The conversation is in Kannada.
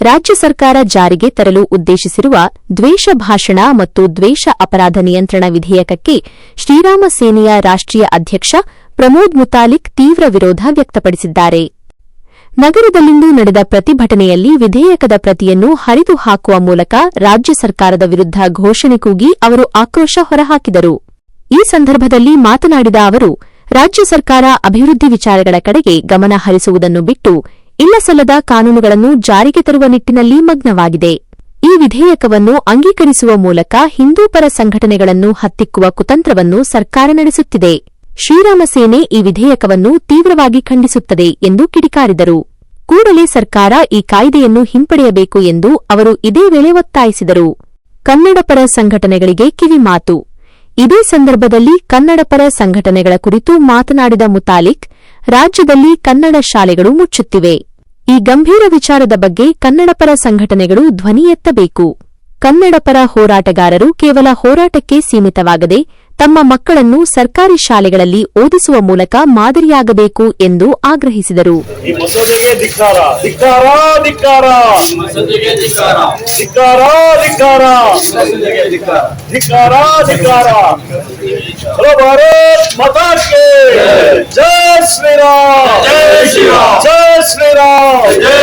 ರಾಜ್ಯ ಸರ್ಕಾರ ಜಾರಿಗೆ ತರಲು ಉದ್ದೇಶಿಸಿರುವ ದ್ವೇಷ ಭಾಷಣ ಮತ್ತು ದ್ವೇಷ ಅಪರಾಧ ನಿಯಂತ್ರಣ ವಿಧೇಯಕಕ್ಕೆ ಶ್ರೀರಾಮ ಸೇನೆಯ ರಾಷ್ಟ್ರೀಯ ಅಧ್ಯಕ್ಷ ಪ್ರಮೋದ್ ಮುತಾಲಿಕ್ ತೀವ್ರ ವಿರೋಧ ವ್ಯಕ್ತಪಡಿಸಿದ್ದಾರೆ. ನಗರದಲ್ಲಿಂದು ನಡೆದ ಪ್ರತಿಭಟನೆಯಲ್ಲಿ ವಿಧೇಯಕದ ಪ್ರತಿಯನ್ನು ಹರಿದು ಹಾಕುವ ಮೂಲಕ ರಾಜ್ಯ ಸರ್ಕಾರದ ವಿರುದ್ಧ ಘೋಷಣೆ ಕೂಗಿ ಅವರು ಆಕ್ರೋಶ ಹೊರಹಾಕಿದರು. ಈ ಸಂದರ್ಭದಲ್ಲಿ ಮಾತನಾಡಿದ ಅವರು, ರಾಜ್ಯ ಸರ್ಕಾರ ಅಭಿವೃದ್ಧಿ ವಿಚಾರಗಳ ಕಡೆಗೆ ಗಮನ ಹರಿಸುವುದನ್ನು ಬಿಟ್ಟು ಇಲ್ಲಸಲ್ಲದ ಕಾನೂನುಗಳನ್ನು ಜಾರಿಗೆ ತರುವ ನಿಟ್ಟಿನಲ್ಲಿ ಮಗ್ನವಾಗಿದೆ. ಈ ವಿಧೇಯಕವನ್ನು ಅಂಗೀಕರಿಸುವ ಮೂಲಕ ಹಿಂದೂಪರ ಸಂಘಟನೆಗಳನ್ನು ಹತ್ತಿಕ್ಕುವ ಕುತಂತ್ರವನ್ನು ಸರ್ಕಾರ ನಡೆಸುತ್ತಿದೆ. ಶ್ರೀರಾಮ ಸೇನೆ ಈ ವಿಧೇಯಕವನ್ನು ತೀವ್ರವಾಗಿ ಖಂಡಿಸುತ್ತದೆ ಎಂದು ಕಿಡಿಕಾರಿದರು. ಕೂಡಲೇ ಸರ್ಕಾರ ಈ ಕಾಯ್ದೆಯನ್ನು ಹಿಂಪಡೆಯಬೇಕು ಎಂದು ಅವರು ಇದೇ ವೇಳೆ ಒತ್ತಾಯಿಸಿದರು. ಕನ್ನಡಪರ ಸಂಘಟನೆಗಳಿಗೆ ಕಿವಿಮಾತು ಇದೇ ಸಂದರ್ಭದಲ್ಲಿ ಕನ್ನಡಪರ ಸಂಘಟನೆಗಳ ಕುರಿತು ಮಾತನಾಡಿದ ಮುತಾಲಿಕ್, ರಾಜ್ಯದಲ್ಲಿ ಕನ್ನಡ ಶಾಲೆಗಳು ಮುಚ್ಚುತ್ತಿವೆ. ಈ ಗಂಭೀರ ವಿಚಾರದ ಬಗ್ಗೆ ಕನ್ನಡಪರ ಸಂಘಟನೆಗಳು ಧ್ವನಿ ಎತ್ತಬೇಕು. ಕನ್ನಡಪರ ಹೋರಾಟಗಾರರು ಕೇವಲ ಹೋರಾಟಕ್ಕೆ ಸೀಮಿತವಾಗದೆ ತಮ್ಮ ಮಕ್ಕಳನ್ನು ಸರ್ಕಾರಿ ಶಾಲೆಗಳಲ್ಲಿ ಓದಿಸುವ ಮೂಲಕ ಮಾದರಿಯಾಗಬೇಕು ಎಂದು ಆಗ್ರಹಿಸಿದರು. ಈ ಮಸೂದೆಗೆ ಧಿಕ್ಕಾರ ಧಿಕ್ಕಾರ ಧಿಕ್ಕಾರ. ಮಸೂದೆಗೆ ಧಿಕ್ಕಾರ ಧಿಕ್ಕಾರ. ಧಿಕ್ಕಾರ ಮಸೂದೆಗೆ ಧಿಕ್ಕಾರ. ಧಿಕ್ಕಾರ ಧಿಕ್ಕಾರ ಹಲೋ ಭಾರತ್ ಮಾತಾ ಕೇ ಜೈ ಶ್ರೀರಾಮ್. Yes, Yeah.